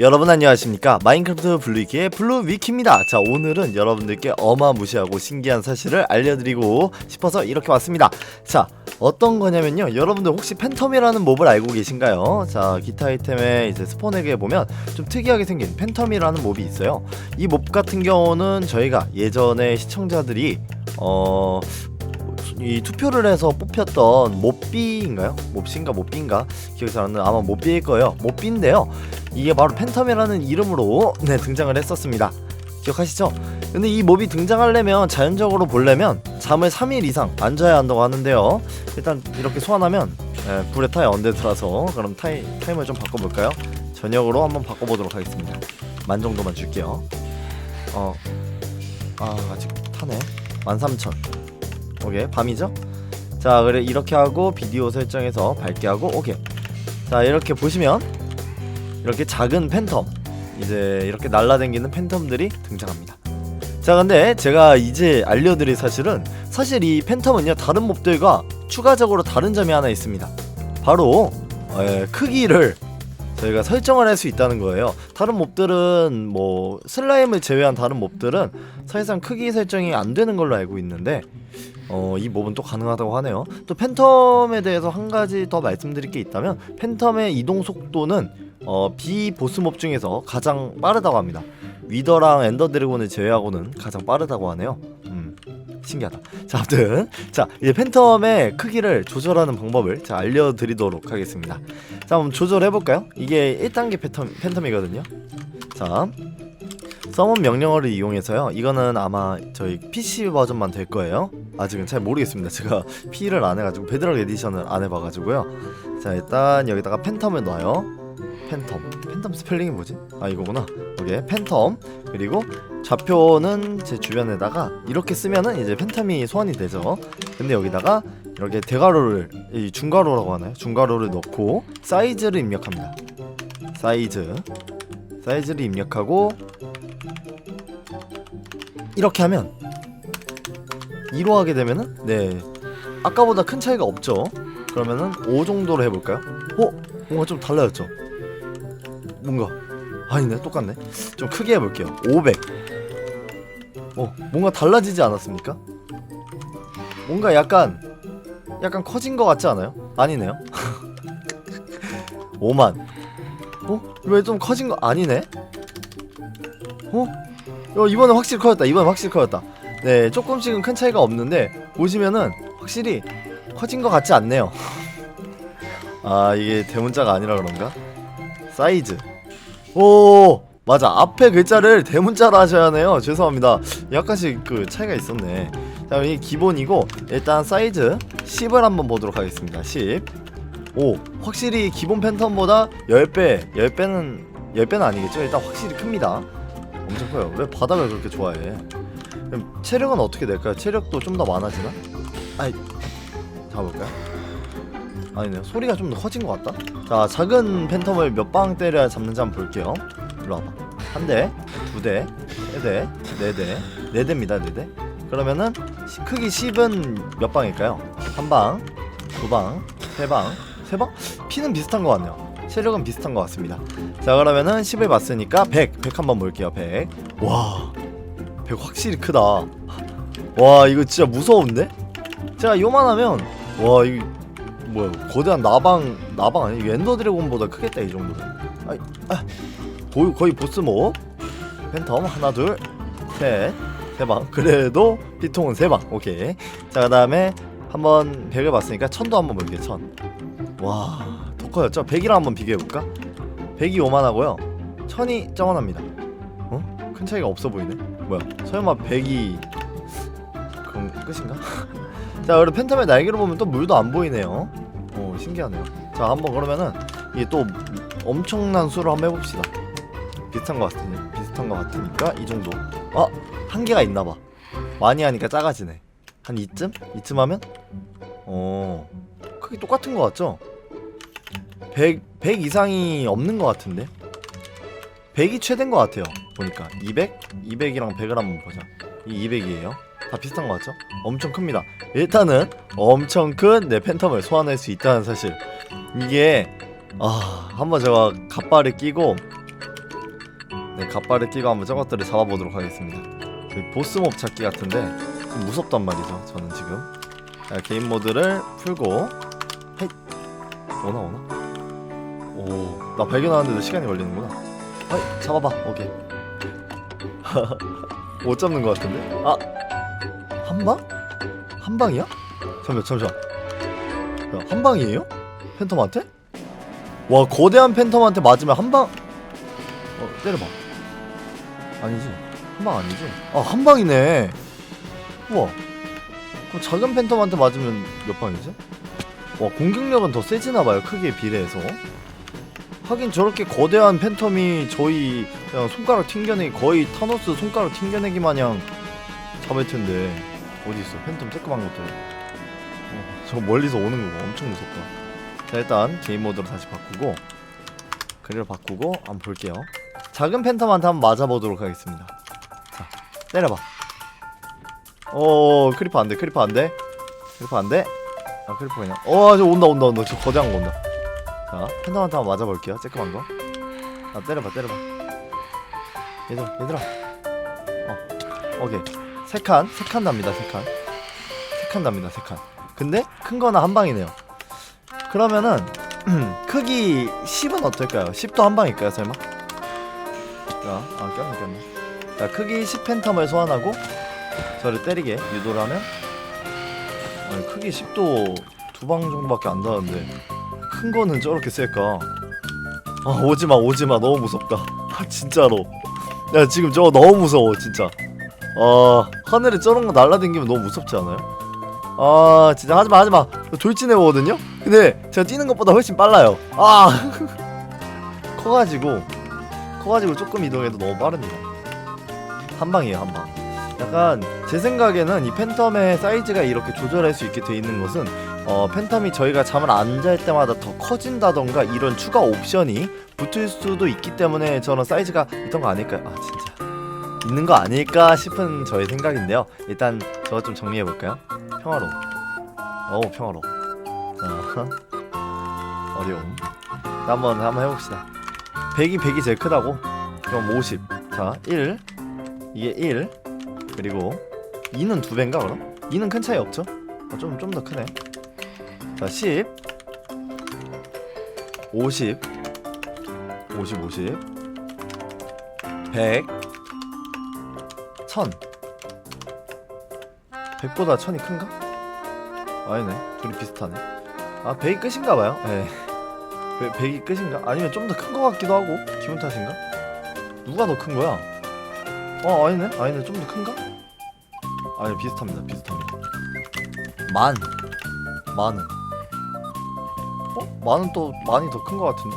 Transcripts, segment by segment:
여러분 안녕하십니까? 마인크래프트 블루위키의 블루위키입니다. 자 오늘은 여러분들께 어마무시하고 신기한 사실을 알려드리고 싶어서 이렇게 왔습니다. 자 어떤 거냐면요. 여러분들 혹시 팬텀이라는 몹을 알고 계신가요? 자 기타 아이템의 이제 스폰에게 보면 좀 특이하게 생긴 팬텀이라는 몹이 있어요. 이 몹 같은 경우는 저희가 예전에 시청자들이 어... 이 투표를 해서 뽑혔던 몹비인가요? 몹신가 몹비인가? 기억이 잘 안 나요. 아마 몹비일 거예요. 몹비인데요. 이게 바로 팬텀이라는 이름으로 네, 등장을 했었습니다. 기억하시죠? 근데 이 몹이 등장하려면 자연적으로 보려면 잠을 3일 이상 안 자야 한다고 하는데요. 일단 이렇게 소환하면 예, 불에 타야 언데드라서 그럼 타이, 타임을 좀 바꿔볼까요? 저녁으로 한번 바꿔보도록 하겠습니다. 만 정도만 줄게요. 어, 아 아직 타네. 13,000. 오케이 밤이죠? 자 그래 이렇게 하고 비디오 설정에서 밝게 하고 오케이. 자 이렇게 보시면 이렇게 작은 팬텀 이제 이렇게 날라다니는 팬텀들이 등장합니다. 자 근데 제가 이제 알려드릴 사실은 사실 이 팬텀은요 다른 몹들과 추가적으로 다른 점이 하나 있습니다. 바로 에, 크기를 저희가 설정을 할 수 있다는 거예요. 다른 몹들은 뭐 슬라임을 제외한 다른 몹들은 사실상 크기 설정이 안 되는 걸로 알고 있는데 어, 이 몹은 또 가능하다고 하네요. 또 팬텀에 대해서 한 가지 더 말씀드릴 게 있다면 팬텀의 이동 속도는 어, 비보스 몹 중에서 가장 빠르다고 합니다. 위더랑 엔더 드래곤을 제외하고는 가장 빠르다고 하네요. 음, 신기하다. 자, 아무튼 자 이제 팬텀의 크기를 조절하는 방법을 자 알려드리도록 하겠습니다. 자, 한번 조절해 볼까요? 이게 1단계 팬텀 팬텀이거든요. 자. 서먼 명령어를 이용해서요. 이거는 아마 저희 PC 버전만 될 거예요. 아직은 잘 모르겠습니다. 제가 P를 안 해가지고 베드락 에디션을 안 해봐가지고요. 자 일단 여기다가 팬텀을 넣어요. 팬텀. 팬텀 스펠링이 뭐지? 아 이거구나. 오케이 팬텀. 그리고 좌표는 제 주변에다가 이렇게 쓰면은 이제 팬텀이 소환이 되죠. 근데 여기다가 이렇게 대괄호를 이 중괄호라고 하나요? 중괄호를 넣고 사이즈를 입력합니다. 사이즈. 사이즈를 입력하고 이렇게 하면 2로 하게 되면은 네 아까보다 큰 차이가 없죠 그러면은 5 정도로 해볼까요? 어? 뭔가 좀 달라졌죠? 뭔가 아니네 똑같네 좀 크게 해볼게요 500 어, 뭔가 달라지지 않았습니까? 뭔가 약간 약간 커진 것 같지 않아요? 아니네요 5만 어? 왜 좀 커진 거 아니네? 어? 어, 이번에 확실히 커졌다. 이번에 확실히 커졌다. 네, 조금씩은 큰 차이가 없는데 보시면은 확실히 커진 것 같지 않네요. 아, 이게 대문자가 아니라 그런가? 사이즈. 오, 맞아. 앞에 글자를 대문자로 하셔야 하네요. 죄송합니다. 약간씩 그 차이가 있었네. 자, 이게 기본이고 일단 사이즈 10을 한번 보도록 하겠습니다. 10. 오, 확실히 기본 팬텀보다 10배, 10배는 10배는 아니겠죠? 일단 확실히 큽니다. 엄청 커요. 왜 바닥을 그렇게 좋아해? 그럼 체력은 어떻게 될까요? 체력도 좀 더 많아지나? 아이, 잡아볼까요? 아니네요. 소리가 좀 더 커진 것 같다. 자, 작은 팬텀을 몇 방 때려야 잡는지 한번 볼게요. 일로 와봐. 한 대, 두 대, 세 대, 네 대, 네 대입니다. 네 대. 그러면은 시- 크기 10은 몇 방일까요? 한 방, 두 방, 세 방, 세 방? 피는 비슷한 것 같네요. 체력은 비슷한 것 같습니다. 자 그러면은 10을 봤으니까 100, 100 한번 볼게요. 100. 와, 100 확실히 크다. 와 이거 진짜 무서운데? 제가 요만하면 와 이거 뭐야 거대한 나방 나방 아니 엔더 드래곤보다 크겠다 이 정도면. 아이, 아, 거의 거의 보스 모. 팬텀 하나 둘 셋. 세 방. 그래도 피통은 세 방. 오케이. 자 그 다음에 한번 100을 봤으니까 천도 한번 볼게요. 천. 와. 더 커졌죠? 100이랑 한번 비교해볼까? 100이 오만하고요 1000이 쩌만합니다 어? 큰 차이가 없어 보이네. 뭐야? 설마 100이 그럼 끝인가? 자 그리고 팬텀의 날개를 보면 또 물도 안 보이네요. 오 신기하네요. 자 한번 그러면은 이게 또 엄청난 수를 한번 해봅시다. 비슷한 것 같으니 비슷한 것 같으니까 이 정도. 아 한계가 있나봐. 많이 하니까 작아지네. 한 이쯤? 이쯤 하면? 어 크기 똑같은 것 같죠? 100, 100 이상이 없는 것 같은데 100이 최대인 것 같아요. 보니까 200? 200이랑 100을 한번 보자. 이 200이에요. 다 비슷한 것 같죠? 엄청 큽니다. 일단은 엄청 큰 내 팬텀을 소환할 수 있다는 사실. 이게 아 한번 제가 갑바를 끼고 네 갓발을 끼고 한번 저것들을 잡아보도록 하겠습니다. 그 보스몹 찾기 같은데 좀 무섭단 말이죠 저는 지금. 자, 게임 모드를 풀고 헤이 오나 오나? 오 나 발견하는데도 시간이 걸리는구나 어이 잡아봐 오케이 못 잡는 것 같은데 아 한 방? 한 방이야? 잠시만 잠시만 야, 한 방이에요? 팬텀한테? 와 거대한 팬텀한테 맞으면 한 방 어 때려봐 아니지 한 방 아니지 아 한 방이네 우와 그럼 작은 팬텀한테 맞으면 몇 방이지? 와 공격력은 더 세지나봐요 크기에 비례해서 하긴 저렇게 거대한 팬텀이 저희 그냥 손가락 튕겨내기 거의 타노스 손가락 튕겨내기 마냥 잡을 텐데. 어디 있어? 팬텀 쬐끄만 것들 어, 저 멀리서 오는 거 엄청 무섭다. 자 일단 게임 모드로 다시 바꾸고 그리를 바꾸고 한번 볼게요. 작은 팬텀한테 한번 맞아보도록 하겠습니다. 자 때려봐. 어 크리퍼 안돼 크리퍼 안돼. 크리퍼 안돼. 아 크리퍼 그냥. 어저 온다 온다 온다. 저 거대한 거 온다 자 팬텀한테 한번 맞아볼게요. 쬐끄만 거 아 때려봐 때려봐. 얘들아 얘들아. 어 오케이. 세 칸 세 칸 납니다 세 칸 세 칸 납니다 세 칸. 근데 큰 거는 한 방이네요. 그러면은 크기 10은 어떨까요? 10도 한 방일까요 설마? 자, 아 꼈네 꼈네. 자 크기 10 팬텀을 소환하고 저를 때리게 유도를 하면 아니 크기 10도 두 방 정도밖에 안 나는데 큰 거는 저렇게 셀까? 아 오지마 오지마. 너무 무섭다. 아 진짜로. 야 지금 저거 너무 무서워 진짜. 아 하늘에 저런 거 날라다니면 너무 무섭지 않아요? 아 진짜 하지마 하지마. 저 돌진해 오거든요? 근데 제가 뛰는 것보다 훨씬 빨라요. 아 커가지고 커가지고 조금 이동해도 너무 빠릅니다. 한 방이에요 한방. 약간 제 생각에는 이 팬텀의 사이즈가 이렇게 조절할 수 있게 돼 있는 것은 어 팬텀이 저희가 잠을 안 잘 때마다 더 커진다던가 이런 추가 옵션이 붙을 수도 있기 때문에 저런 사이즈가 있던 거 아닐까요? 아 진짜. 있는 거 아닐까 싶은 저의 생각인데요. 일단 저거 좀 정리해 볼까요? 평화로. 어우 평화로. 자 어려움 자, 한번 한번 해봅시다. 100이 100이 제일 크다고? 그럼 50자1 이게 1 그리고 2는 두 배인가 그럼? 2는 큰 차이 없죠? 어, 좀좀 더 크네 자 10 50 50 50 100 1000 100보다 1000이 큰가? 아니네 둘이 비슷하네 아 100이 끝인가봐요 예 100, 이 끝인가? 아니면 좀 더큰거 같기도 하고 기분 탓인가? 누가 더 큰 거야? 어 아니네 아니네 좀 더 큰가? 아니 비슷합니다 비슷합니다 만 만은 어? 만은 또 많이 더큰거 같은데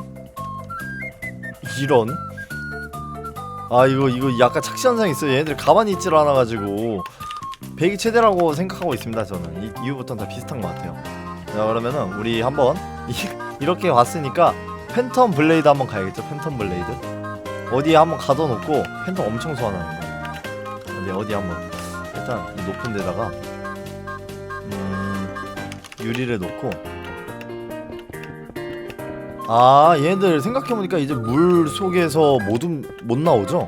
이런? 아 이거 이거 약간 착시 현상이 있어요. 얘네들 가만히 있질 않아 가지고 100이 최대라고 생각하고 있습니다 저는. 이, 이후부터는 다 비슷한 것 같아요. 자 그러면은 우리 한번 이, 이렇게 왔으니까 팬텀 블레이드 한번 가야겠죠? 팬텀 블레이드? 어디에 한번 가둬놓고 팬텀 엄청 소환하는 거. 어디 어디 한번 일단 이 높은 데다가 음 유리를 놓고 아 얘네들 생각해보니까 이제 물 속에서 모두 못 나오죠?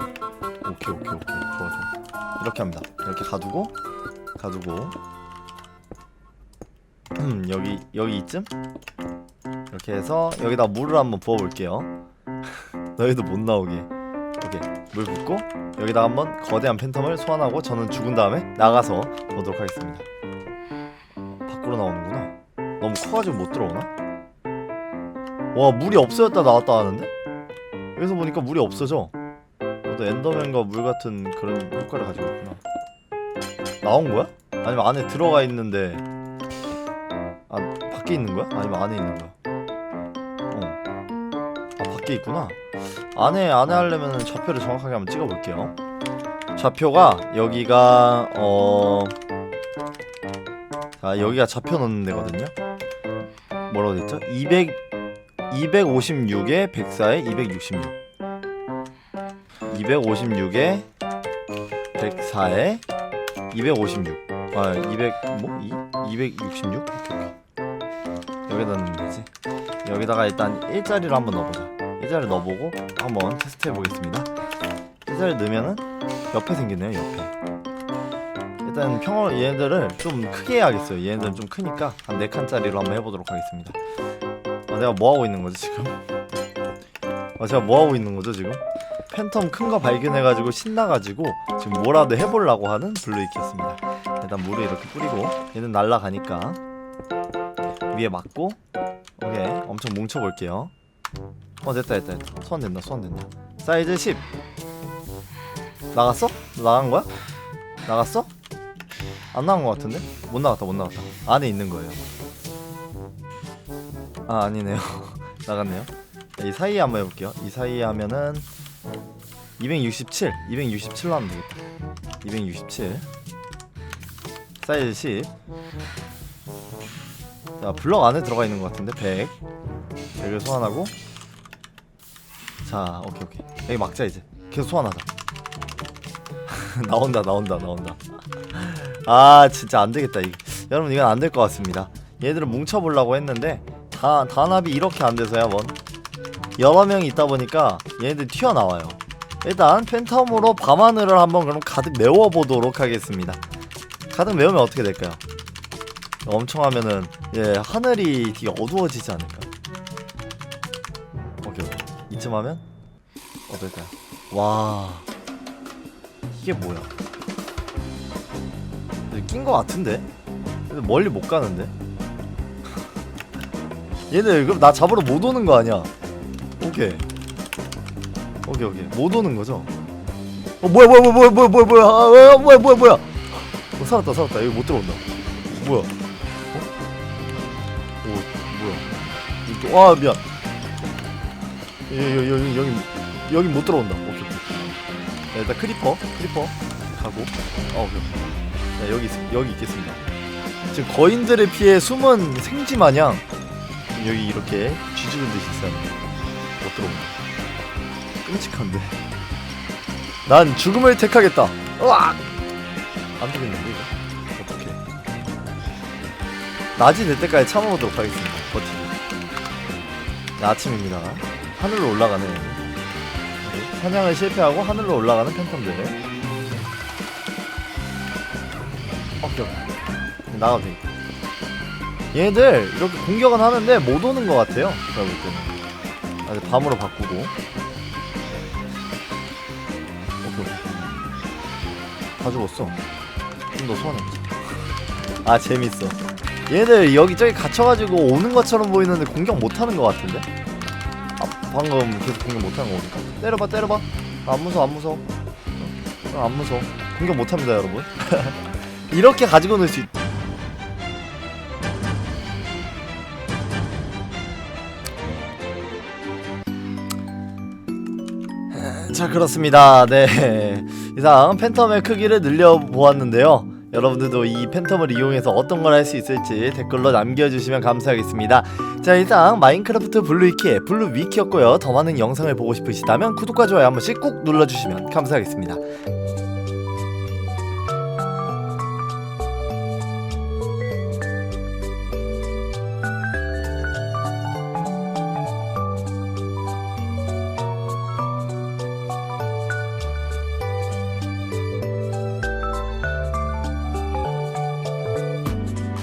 오케이 오케이 오케이. 좋아 좋아. 이렇게 합니다. 이렇게 가두고 가두고. 음, 여기 여기 이쯤? 이렇게 해서 여기다 물을 한번 부어볼게요. 너희도 못 나오게. 오케이. 물 붓고 여기다 한번 거대한 팬텀을 소환하고 저는 죽은 다음에 나가서 보도록 하겠습니다. 밖으로 나오는구나. 너무 커가지고 못 들어오나? 와 물이 없어졌다 나왔다 하는데? 여기서 보니까 물이 없어져 너도 엔더맨과 물 같은 그런 효과를 가지고 있구나 나온 거야? 아니면 안에 들어가 있는데 아 밖에 있는 거야? 아니면 안에 있는 거야? 어 아 밖에 있구나 안에 안에 하려면 좌표를 정확하게 한번 찍어볼게요 좌표가 여기가 어... 자 여기가 좌표 넣는 데거든요 뭐라고 됐죠? 200 256에 104에 266 256에 104에 256 아 200 뭐? 2? 266? 오케이 오케이 여기다 넣으면 되지. 여기다가 일단 일자리를 한번 넣어보자. 일자리 넣어보고 한번 테스트 해보겠습니다. 사이즈를 넣으면은 옆에 생기네요 옆에. 일단 평어 얘네들을 좀 크게 해야겠어요. 얘네들은 좀 크니까 한 4칸짜리로 한번 해보도록 하겠습니다. 아 내가 뭐하고 있는 거지 지금? 아 제가 뭐하고 있는 거죠 지금? 팬텀 큰 거 발견해가지고 신나가지고 지금 뭐라도 해보려고 하는 블루이키였습니다. 일단 물을 이렇게 뿌리고 얘는 날라가니까 위에 맞고 오케이 엄청 뭉쳐볼게요. 어 됐다 됐다 됐다. 소환 된다 소환 된다. 사이즈 10 나갔어? 너 나간 거야? 나갔어? 안 나간 거 같은데? 못 나갔다 못 나갔다. 안에 있는 거예요 아 아니네요. 나갔네요. 자, 이 사이에 한번 해볼게요. 이 사이에 하면은 267 267로 하면 되겠다. 267 사이즈 10 자, 블럭 안에 들어가 있는 것 같은데 100 100을 소환하고. 자, 오케이 오케이. 여기 막자 이제. 계속 소환하자. 나온다 나온다 나온다. 아 진짜 안 되겠다 이 여러분 이건 안 될 것 같습니다. 얘들을 뭉쳐보려고 했는데 다 단합이 이렇게 안 돼서야 뭔 여러 명이 있다 보니까 얘네들 튀어나와요 일단 팬텀으로 밤하늘을 한번 그럼 가득 메워보도록 하겠습니다 가득 메우면 어떻게 될까요? 엄청 하면은 예 하늘이 되게 어두워지지 않을까? 오케이 오케이 이쯤 하면 어떨까요? 와 이게 뭐야? 낀 거 같은데? 멀리 못 가는데? 얘들 그럼 나 잡으러 못 오는 거 아니야? 오케이. 오케이 오케이. 못 오는 거죠? 어 뭐야 뭐야 뭐야 뭐야 뭐야 뭐야 아, 아, 뭐야 뭐야 뭐야. 어 살았다 살았다. 여기 못 들어온다. 뭐야? 어? 오 뭐야? 와 미안. 여기 여기 여기 여기 못 들어온다. 오케이 자, 일단 크리퍼 크리퍼 가고. 어 오케이 자, 여기 있- 여기 있겠습니다. 지금 거인들을 피해 숨은 생쥐 마냥 여기 이렇게 쥐죽은 듯이 있어요. 못 들어온다 끔찍한데. 난 죽음을 택하겠다. 으악! 안 되겠는데 이거? 어떡해. 낮이 될 때까지 참아보도록 하겠습니다. 버티기. 네, 아침입니다. 하늘로 올라가는 네, 사냥을 실패하고 하늘로 올라가는 팬텀들. 오케이 오케이 나가도 돼 얘네들 이렇게 공격은 하는데 못 오는 것 같아요. 제가 볼 때는. 아, 이제 밤으로 바꾸고. 오케이 다 죽었어. 좀 더 소환해보자 아 재밌어. 얘들 여기저기 갇혀가지고 오는 것처럼 보이는데 공격 못하는 것 같은데? 아 방금 계속 공격 못하는 거 보니까. 때려봐 때려봐. 아, 안 무서워 안 무서워. 어, 안 무서워. 공격 못합니다 여러분. 이렇게 가지고 놀 수 있... 자 그렇습니다. 네. 이상 팬텀의 크기를 늘려보았는데요. 여러분들도 이 팬텀을 이용해서 어떤 걸 할 수 있을지 댓글로 남겨주시면 감사하겠습니다. 자 이상 마인크래프트 블루위키의 블루위키였고요. 더 많은 영상을 보고 싶으시다면 구독과 좋아요 한 번씩 꾹 눌러주시면 감사하겠습니다